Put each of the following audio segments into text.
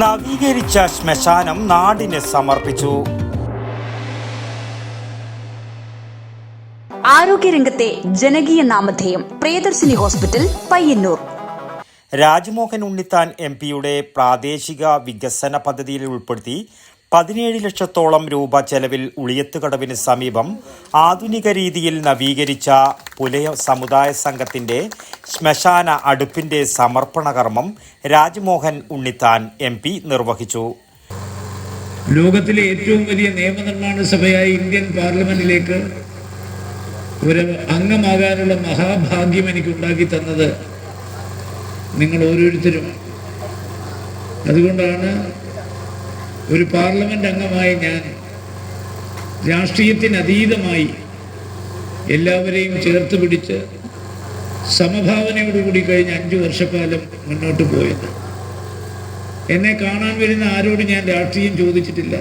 നവീകരിച്ച ശ്മശാനം നാടിന് സമർപ്പിച്ചു. ആരോഗ്യരംഗത്തെ ജനകീയ നാമധേയം പ്രിയദർശിനി ഹോസ്പിറ്റൽ പയ്യന്നൂർ. രാജ്മോഹൻ ഉണ്ണിത്താൻ എം പിയുടെ പ്രാദേശിക വികസന പദ്ധതിയിൽ ഉൾപ്പെടുത്തി പതിനേഴ് ലക്ഷത്തോളം രൂപ ചെലവിൽ ഉളിയത്തുകടവിന് സമീപം ആധുനിക രീതിയിൽ നവീകരിച്ച പുലയ സമുദായ സംഘത്തിന്റെ ശ്മശാന അടുപ്പിന്റെ സമർപ്പണ കർമ്മം രാജ്മോഹൻ ഉണ്ണിത്താൻ എം പി നിർവഹിച്ചു. ലോകത്തിലെ ഏറ്റവും വലിയ നിയമനിർമ്മാണ സഭയായ ഇന്ത്യൻ പാർലമെന്റിലേക്ക് ഒരു അംഗമാകാനുള്ള മഹാഭാഗ്യം എനിക്ക് ഉണ്ടാക്കി തന്നത് നിങ്ങൾ ഓരോരുത്തരും. അതുകൊണ്ടാണ് ഒരു പാർലമെന്റ് അംഗമായ ഞാൻ രാഷ്ട്രീയത്തിനതീതമായി എല്ലാവരെയും ചേർത്ത് പിടിച്ച് സമഭാവനയോടുകൂടി കഴിഞ്ഞ അഞ്ചു വർഷക്കാലം മുന്നോട്ട് പോയത്. എന്നെ കാണാൻ വരുന്ന ആരോട് ഞാൻ രാഷ്ട്രീയം ചോദിച്ചിട്ടില്ല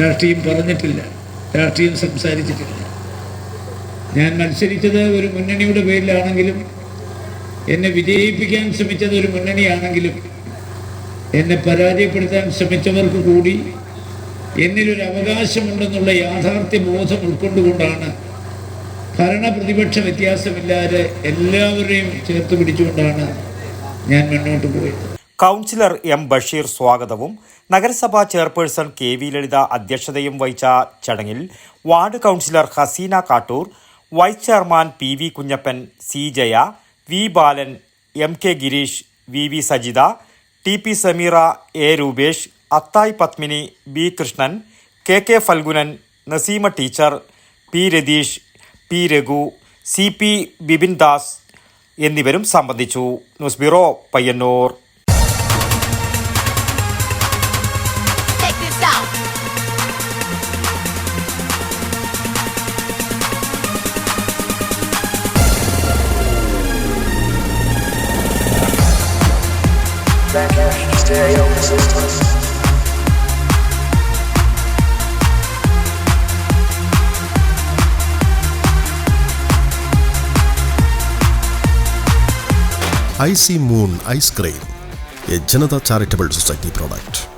രാഷ്ട്രീയം പറഞ്ഞിട്ടില്ല രാഷ്ട്രീയം സംസാരിച്ചിട്ടില്ല. ഞാൻ മത്സരിച്ചത് ഒരു മുന്നണിയുടെ പേരിലാണെങ്കിലും എന്നെ വിജയിപ്പിക്കാൻ ശ്രമിച്ചത് ഒരു മുന്നണിയാണെങ്കിലും എന്നെ പരാജയപ്പെടുത്താൻ ശ്രമിച്ചവർക്ക് കൂടി എന്നിലൊരു അവകാശമുണ്ടെന്നുള്ള യാഥാർത്ഥ്യ ബോധം ഉൾക്കൊണ്ടുകൊണ്ടാണ് ഭരണ പ്രതിപക്ഷ വ്യത്യാസമില്ലാതെ എല്ലാവരെയും ചേർത്ത് പിടിച്ചുകൊണ്ടാണ് ഞാൻ മുന്നോട്ട് പോയത്. കൗൺസിലർ എം ബഷീർ സ്വാഗതവും നഗരസഭാ ചെയർപേഴ്സൺ കെ വി ലളിത അധ്യക്ഷതയും വഹിച്ച ചടങ്ങിൽ ward councillor Haseena Kattoor vice chairman P V Kunhappan C Jaya V Balan M K Gireesh V V Sajitha T P Sameera A Roopesh അത്തായ് Padmini B Krishnan K K Phalgunan Naseema teacher P Ratheesh P Raghu C P Bipin Das എന്നിവരും സംബന്ധിച്ചു. News bureau Payyanur. transatlantic. Icy Moon Ice Cream, a Janata charitable society product.